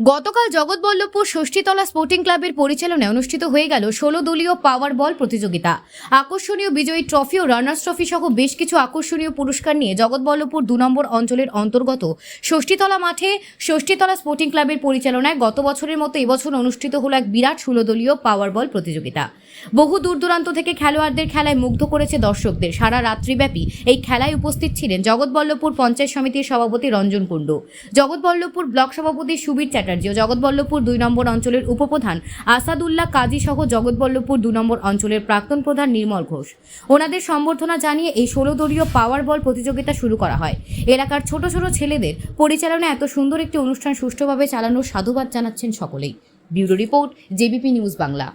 গতকাল জগৎবল্লভপুর ষষ্ঠীতলা স্পোর্টিং ক্লাবের পরিচালনায় অনুষ্ঠিত হয়ে গেল ষোলো দলীয় পাওয়ার বল প্রতিযোগিতা। আকর্ষণীয় বিজয়ী ট্রফি ও রানার্স ট্রফি সহ বেশ কিছু আকর্ষণীয় পুরস্কার নিয়ে জগৎবল্লভপুর দু নম্বর অঞ্চলের অন্তর্গত ষষ্ঠীতলা মাঠে ষষ্ঠীতলা স্পোর্টিং ক্লাবের পরিচালনায় গত বছরের মতো এবছর অনুষ্ঠিত হলো এক বিরাট ষোলো দলীয় পাওয়ার বল প্রতিযোগিতা। বহু দূর দূরান্ত থেকে খেলোয়াড়দের খেলায় মুগ্ধ করেছে দর্শকদের। সারা রাত্রিব্যাপী এই খেলায় উপস্থিত ছিলেন জগৎবল্লভপুর পঞ্চায়েত সমিতির সভাপতি রঞ্জন কুণ্ডু। জগৎবল্লভপুর ব্লক সভাপতি সুবীর চ্যাটার্জি। ও জগৎবল্লভপুর দুই নম্বর অঞ্চলের উপপ্রধান আসাদুল্লাহ কাজী সহ জগৎবল্লভপুর দু নম্বর অঞ্চলের প্রাক্তন প্রধান নির্মল ঘোষ। ওনাদের সম্বর্ধনা জানিয়ে এই ষোলো দলীয় পাওয়ার বল প্রতিযোগিতা শুরু করা হয়। এলাকার ছোট ছোট ছেলেদের পরিচালনায় এত সুন্দর একটি অনুষ্ঠান সুষ্ঠুভাবে চালানোর সাধুবাদ জানাচ্ছেন সকলেই। Bureau report JBP news Bangla.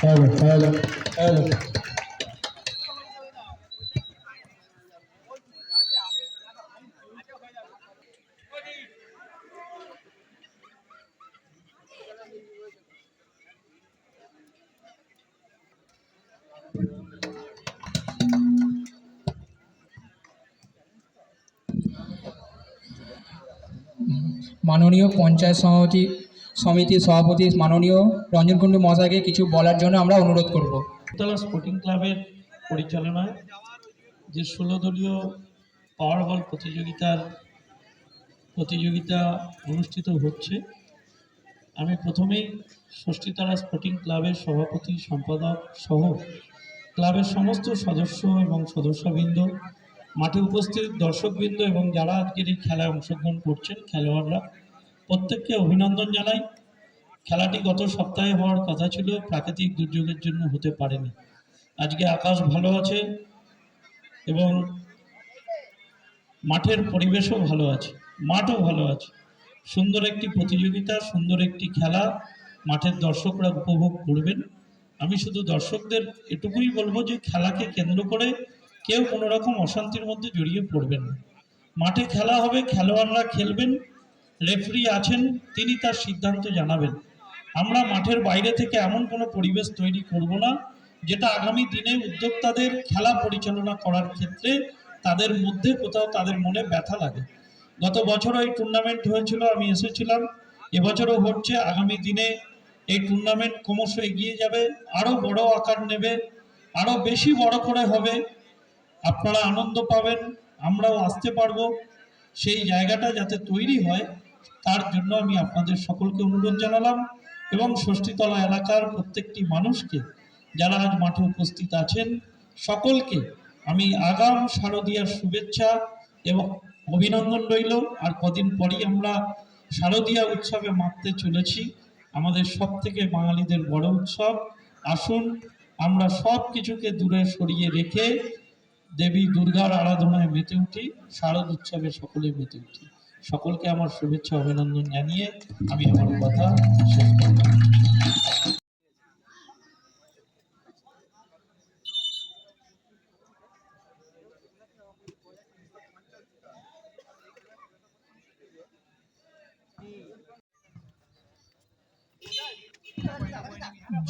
Hello, hello, hello. মাননীয় পঞ্চায়েত সমিতি সমিতির সভাপতি মাননীয় রঞ্জন কুণ্ডু মহাশয়কে কিছু বলার জন্য আমরা অনুরোধ করব। তলা স্পোর্টিং ক্লাবের পরিচালনায় যে ষোলো দলীয় পাওয়ার বল প্রতিযোগিতার প্রতিযোগিতা অনুষ্ঠিত হচ্ছে, আমি প্রথমেই ষষ্ঠীতলা স্পোর্টিং ক্লাবের সভাপতি, সম্পাদক সহ ক্লাবের সমস্ত সদস্য এবং সদস্যবৃন্দ, মাঠে উপস্থিত দর্শকবৃন্দ এবং যারা আজকের এই খেলায় অংশগ্রহণ করছেন, খেলোয়াড়রা প্রত্যেককে অভিনন্দন জানাই। খেলাটি গত সপ্তাহে হওয়ার কথা ছিল, প্রাকৃতিক দুর্যোগের জন্য হতে পারেনি। আজকে আকাশ ভালো আছে এবং মাঠের পরিবেশও ভালো আছে, মাঠও ভালো আছে। সুন্দর একটি প্রতিযোগিতা, সুন্দর একটি খেলা, মাঠের দর্শকরা উপভোগ করবেন। আমি শুধু দর্শকদের এটুকুই বলব যে, খেলাকে কেন্দ্র করে কেউ কোনো রকম অশান্তির মধ্যে জড়িয়ে পড়বেন না। মাঠে খেলা হবে, খেলোয়াড়রা খেলবেন রেফারি আছেন, তিনি তার সিদ্ধান্ত জানাবেন। আমরা মাঠের বাইরে থেকে এমন কোনো পরিবেশ তৈরি করব না, যেটা আগামী দিনে উদ্যোক্তাদের খেলা পরিচালনা করার ক্ষেত্রে তাদের মধ্যে কোথাও তাদের মনে ব্যথা লাগে। গত বছরও এই টুর্নামেন্ট হয়েছিল, আমি এসেছিলাম। এবছরও হচ্ছে, আগামী দিনে এই টুর্নামেন্ট ক্রমশ এগিয়ে যাবে আরও বড় আকার নেবে আরও বেশি বড় করে হবে। আপনারা আনন্দ পাবেন, আমরাও আসতে পারব। সেই জায়গাটা যাতে তৈরি হয় তার জন্য আমি আপনাদের সকলকে অনুরোধ জানালাম এবং ষষ্ঠীতলা এলাকার প্রত্যেকটি মানুষকে যারা আজ মাঠে উপস্থিত আছেন, সকলকে আমি আগাম শারদীয়ার শুভেচ্ছা এবং অভিনন্দন রইল। আর কদিন পরই আমরা শারদীয়া উৎসবে মাপতে চলেছি। আমাদের সব থেকে বাঙালিদের বড় উৎসব। আসুন, আমরা সব কিছুকে দূরে সরিয়ে রেখে দেবী দুর্গার আরাধনায় মেতে উঠি, শারদ উৎসবে সকলে মেতে উঠি। সকলকে আমার শুভেচ্ছা, অভিনন্দন জানিয়ে আমি আমার কথা শেষ করলাম।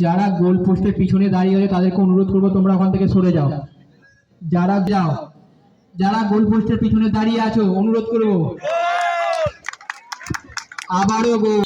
যারা গোল পোস্টের পিছনে দাঁড়িয়ে আছে, তাদেরকে অনুরোধ করব তোমরা ওখান থেকে সরে যাও। যারা যাও, যারা গোল পোস্টের পিছনে দাঁড়িয়ে আছো, অনুরোধ করব। আবারও গোল।